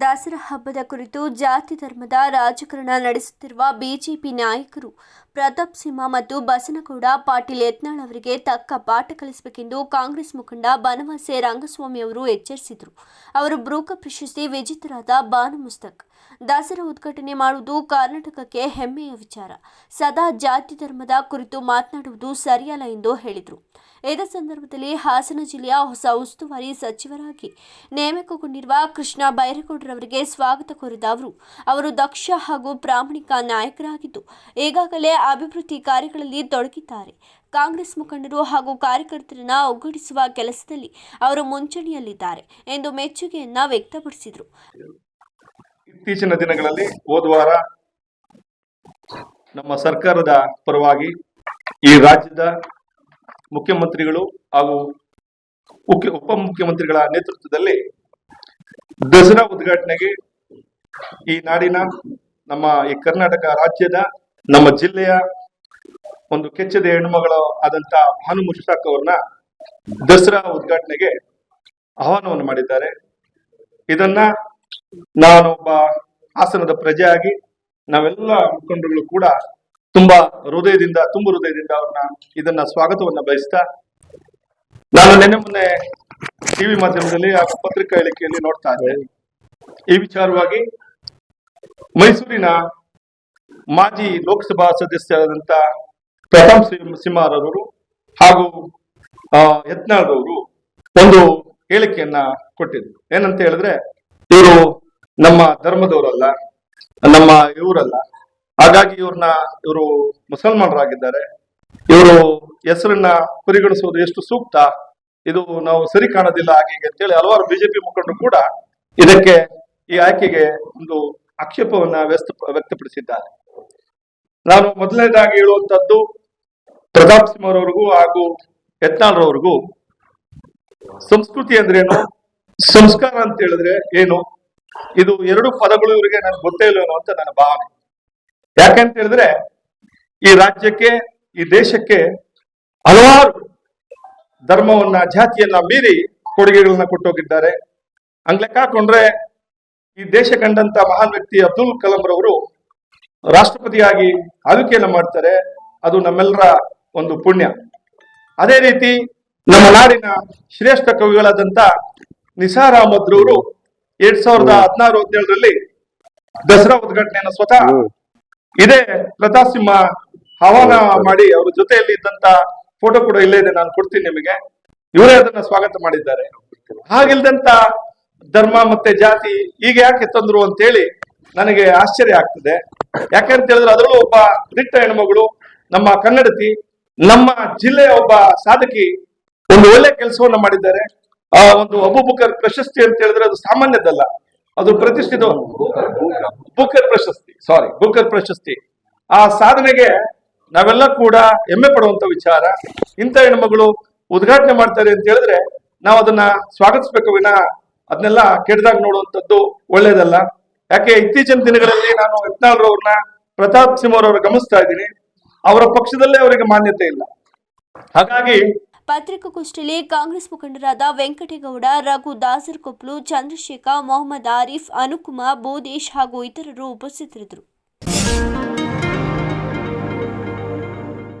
ದಸರಾ ಹಬ್ಬದ ಕುರಿತು ಜಾತಿ ಧರ್ಮದ ರಾಜಕಾರಣ ನಡೆಸುತ್ತಿರುವ ಬಿಜೆಪಿ ನಾಯಕರು ಪ್ರತಾಪ್ ಸಿಂಹ ಮತ್ತು ಬಸನಗೌಡ, ಪಾಟೀಲ್ ಯತ್ನಾಳ್ ಅವರಿಗೆ ತಕ್ಕ ಪಾಠ ಕಲಿಸಬೇಕೆಂದು ಕಾಂಗ್ರೆಸ್ ಮುಖಂಡ ಬನವಾಸೆ ರಂಗಸ್ವಾಮಿ ಅವರು ಎಚ್ಚರಿಸಿದರು. ಅವರು ಬ್ರೂಕ ಪ್ರಶಸ್ತಿ ವಿಜೇತರಾದ ಬಾನು ಮುಸ್ತಕ್ ದಸರಾ ಉದ್ಘಾಟನೆ ಮಾಡುವುದು ಕರ್ನಾಟಕಕ್ಕೆ ಹೆಮ್ಮೆಯ ವಿಚಾರ. ಸದಾ ಜಾತಿ ಧರ್ಮದ ಕುರಿತು ಮಾತನಾಡುವುದು ಸರಿಯಲ್ಲ ಎಂದು ಹೇಳಿದರು. ಇದೇ ಸಂದರ್ಭದಲ್ಲಿ ಹಾಸನ ಜಿಲ್ಲೆಯ ಹೊಸ ಉಸ್ತುವಾರಿ ಸಚಿವರಾಗಿ ನೇಮಕಗೊಂಡಿರುವ ಕೃಷ್ಣ ಬೈರೇಗೌಡರವರಿಗೆ ಸ್ವಾಗತ ಕೋರಿದ ಅವರು ಅವರು ದಕ್ಷ ಹಾಗೂ ಪ್ರಾಮಾಣಿಕ ನಾಯಕರಾಗಿದ್ದು, ಈಗಾಗಲೇ ಅಭಿವೃದ್ಧಿ ಕಾರ್ಯಗಳಲ್ಲಿ ತೊಡಗಿದ್ದಾರೆ. ಕಾಂಗ್ರೆಸ್ ಮುಖಂಡರು ಹಾಗೂ ಕಾರ್ಯಕರ್ತರನ್ನ ಒಗ್ಗೂಡಿಸುವ ಕೆಲಸದಲ್ಲಿ ಅವರು ಮುಂಚೂಣಿಯಲ್ಲಿದ್ದಾರೆ ಎಂದು ಮೆಚ್ಚುಗೆಯನ್ನ ವ್ಯಕ್ತಪಡಿಸಿದರು. ಇತ್ತೀಚಿನ ದಿನಗಳಲ್ಲಿ ಹೋದ್ವಾರ ನಮ್ಮ ಸರ್ಕಾರದ ಪರವಾಗಿ ಈ ರಾಜ್ಯದ ಮುಖ್ಯಮಂತ್ರಿಗಳು ಹಾಗೂ ಮುಖ್ಯ ಉಪಮುಖ್ಯಮಂತ್ರಿಗಳ ನೇತೃತ್ವದಲ್ಲಿ ದಸರಾ ಉದ್ಘಾಟನೆಗೆ ಈ ನಾಡಿನ ನಮ್ಮ ಈ ಕರ್ನಾಟಕ ರಾಜ್ಯದ ನಮ್ಮ ಜಿಲ್ಲೆಯ ಒಂದು ಕೆಚ್ಚದ ಹೆಣ್ಮಗಳು ಆದಂತ ಭಾನು ಮುಷ್ತಾಕ್ ಅವ್ರನ್ನ ದಸರಾ ಉದ್ಘಾಟನೆಗೆ ಆಹ್ವಾನವನ್ನು ಮಾಡಿದ್ದಾರೆ. ಇದನ್ನ ನಾನೊಬ್ಬ ಹಾಸನದ ಪ್ರಜೆಯಾಗಿ ನಾವೆಲ್ಲ ಮುಖಂಡರುಗಳು ಕೂಡ ತುಂಬಾ ಹೃದಯದಿಂದ ತುಂಬ ಹೃದಯದಿಂದ ಅವ್ರನ್ನ ಇದನ್ನ ಸ್ವಾಗತವನ್ನ ಬಯಸ್ತಾ ನಾನು ನಿನ್ನೆ ಮೊನ್ನೆ ಟಿವಿ ಮಾಧ್ಯಮದಲ್ಲಿ ಹಾಗೂ ಪತ್ರಿಕಾ ಹೇಳಿಕೆಯಲ್ಲಿ ನೋಡ್ತಾ ಇದ್ದೆ. ಈ ವಿಚಾರವಾಗಿ ಮೈಸೂರಿನ ಮಾಜಿ ಲೋಕಸಭಾ ಸದಸ್ಯರಾದಂತ ಪ್ರತಾಪ್ ಸಿಂಹಾರವರು ಹಾಗೂ ಆ, ಯತ್ನಾಳ್ರವರು ಒಂದು ಹೇಳಿಕೆಯನ್ನ ಕೊಟ್ಟಿದ್ರು. ಏನಂತ ಹೇಳಿದ್ರೆ ನಮ್ಮ ಧರ್ಮದವರಲ್ಲ, ನಮ್ಮ ಇವರಲ್ಲ. ಹಾಗಾಗಿ ಇವ್ರನ್ನ ಇವರು ಮುಸಲ್ಮಾನರಾಗಿದ್ದಾರೆ. ಇವರು ಹೆಸರನ್ನ ಪರಿಗಣಿಸುವುದು ಎಷ್ಟು ಸೂಕ್ತ, ಇದು ನಾವು ಸರಿ ಕಾಣೋದಿಲ್ಲ ಹಾಗೆ ಅಂತ ಅಂತೇಳಿ ಹಲವಾರು ಬಿಜೆಪಿ ಮುಖಂಡರು ಕೂಡ ಇದಕ್ಕೆ ಈ ಆಯ್ಕೆಗೆ ಒಂದು ಆಕ್ಷೇಪವನ್ನ ವ್ಯಸ್ತ ವ್ಯಕ್ತಪಡಿಸಿದ್ದಾರೆ. ನಾನು ಮೊದಲನೇದಾಗಿ ಹೇಳುವಂತದ್ದು ಪ್ರತಾಪ್ ಸಿಂಹ ಅವರಿಗೂ ಹಾಗೂ ಯತ್ನಾಳ್ರವ್ರಿಗೂ ಸಂಸ್ಕೃತಿ ಅಂದ್ರೇನು, ಸಂಸ್ಕಾರ ಅಂತ ಹೇಳಿದ್ರೆ ಏನು? ಇದು ಎರಡು ಪದಗಳು ಇವರಿಗೆ ನನಗೆ ಗೊತ್ತೇ ಇಲ್ಲ ಅಂತ ನನ್ನ ಭಾವನೆ. ಯಾಕಂತ ಹೇಳಿದ್ರೆ, ಈ ರಾಜ್ಯಕ್ಕೆ, ಈ ದೇಶಕ್ಕೆ ಹಲವಾರು ಧರ್ಮವನ್ನ, ಜಾತಿಯನ್ನ ಮೀರಿ ಕೊಡುಗೆಗಳನ್ನ ಕೊಟ್ಟೋಗಿದ್ದಾರೆ. ಹಂಗ್ ಲೆಕ್ಕ ಹಾಕೊಂಡ್ರೆ, ಈ ದೇಶ ಕಂಡಂತ ಮಹಾನ್ ವ್ಯಕ್ತಿ ಅಬ್ದುಲ್ ಕಲಾಂ ರವರು ರಾಷ್ಟ್ರಪತಿಯಾಗಿ ಆಳ್ವಿಕೆಯನ್ನ ಮಾಡ್ತಾರೆ. ಅದು ನಮ್ಮೆಲ್ಲರ ಒಂದು ಪುಣ್ಯ. ಅದೇ ರೀತಿ ನಮ್ಮ ನಾಡಿನ ಶ್ರೇಷ್ಠ ಕವಿಗಳಾದಂತ ನಿಸಾರ್ ಎರಡ್ ಸಾವಿರದ ಹದಿನಾರು ಹದಿನೇಳರಲ್ಲಿ ದಸರಾ ಉದ್ಘಾಟನೆಯನ್ನು ಸ್ವತಃ ಇದೇ ಲತಾ ಸಿಂಹ ಆಹ್ವಾನ ಮಾಡಿ ಅವ್ರ ಜೊತೆಯಲ್ಲಿ ಇದ್ದಂತ ಫೋಟೋ ಕೂಡ ಇಲ್ಲೇ ಇದೆ ನಾನು ಕೊಡ್ತೀನಿ ನಿಮಗೆ. ಇವರೇ ಅದನ್ನ ಸ್ವಾಗತ ಮಾಡಿದ್ದಾರೆ. ಹಾಗಿಲ್ದಂತ ಧರ್ಮ ಮತ್ತೆ ಜಾತಿ ಈಗ ಯಾಕೆ ತಂದ್ರು ಅಂತೇಳಿ ನನಗೆ ಆಶ್ಚರ್ಯ ಆಗ್ತದೆ. ಯಾಕಂತ ಹೇಳಿದ್ರೆ ಅದರಲ್ಲೂ ಒಬ್ಬ ದಿಟ್ಟ ಹೆಣ್ಮಗಳು ನಮ್ಮ ಕನ್ನಡತಿ ನಮ್ಮ ಜಿಲ್ಲೆಯ ಒಬ್ಬ ಸಾಧಕಿ ಒಂದು ಒಳ್ಳೆ ಕೆಲಸವನ್ನ ಮಾಡಿದ್ದಾರೆ. ಆ ಒಂದು ಅಬುಬುಕರ್ ಪ್ರಶಸ್ತಿ ಅಂತ ಹೇಳಿದ್ರೆ ಅದು ಸಾಮಾನ್ಯದಲ್ಲ. ಅದು ಪ್ರತಿಷ್ಠಿತ ಬುಕರ್. ಪ್ರಶಸ್ತಿ ಸಾರಿ ಬುಕರ್ ಪ್ರಶಸ್ತಿ. ಆ ಸಾಧನೆಗೆ ನಾವೆಲ್ಲ ಕೂಡ ಹೆಮ್ಮೆ ಪಡುವಂತ ವಿಚಾರ. ಇಂಥ ಹೆಣ್ಮಗಳು ಉದ್ಘಾಟನೆ ಮಾಡ್ತಾರೆ ಅಂತ ಹೇಳಿದ್ರೆ ನಾವು ಅದನ್ನ ಸ್ವಾಗತಿಸ್ಬೇಕು ವಿನ. ಅದನ್ನೆಲ್ಲ ಕೆಟ್ಟದಾಗ ನೋಡುವಂಥದ್ದು ಒಳ್ಳೇದಲ್ಲ. ಯಾಕೆ ಇತ್ತೀಚಿನ ದಿನಗಳಲ್ಲಿ ನಾನು ಯತ್ನಾಳ್ರವ್ರನ್ನ ಪ್ರತಾಪ್ ಸಿಂಹರವ್ರ ಗಮನಿಸ್ತಾ ಇದ್ದೀನಿ. ಅವರ ಪಕ್ಷದಲ್ಲೇ ಅವರಿಗೆ ಮಾನ್ಯತೆ ಇಲ್ಲ. ಹಾಗಾಗಿ ಪತ್ರಿಕಾಗೋಷ್ಠಿಯಲ್ಲಿ ಕಾಂಗ್ರೆಸ್ ಮುಖಂಡರಾದ ವೆಂಕಟೇಗೌಡ, ರಘು ದಾಸರ್ ಕೊಪ್ಲು ಚಂದ್ರಶೇಖರ್, ಮೊಹಮ್ಮದ್ ಆರಿಫ್ ಅನುಕುಮಾರ್ ಬೋದೇಶ್ ಹಾಗೂ ಇತರರು ಉಪಸ್ಥಿತರಿದ್ದರು.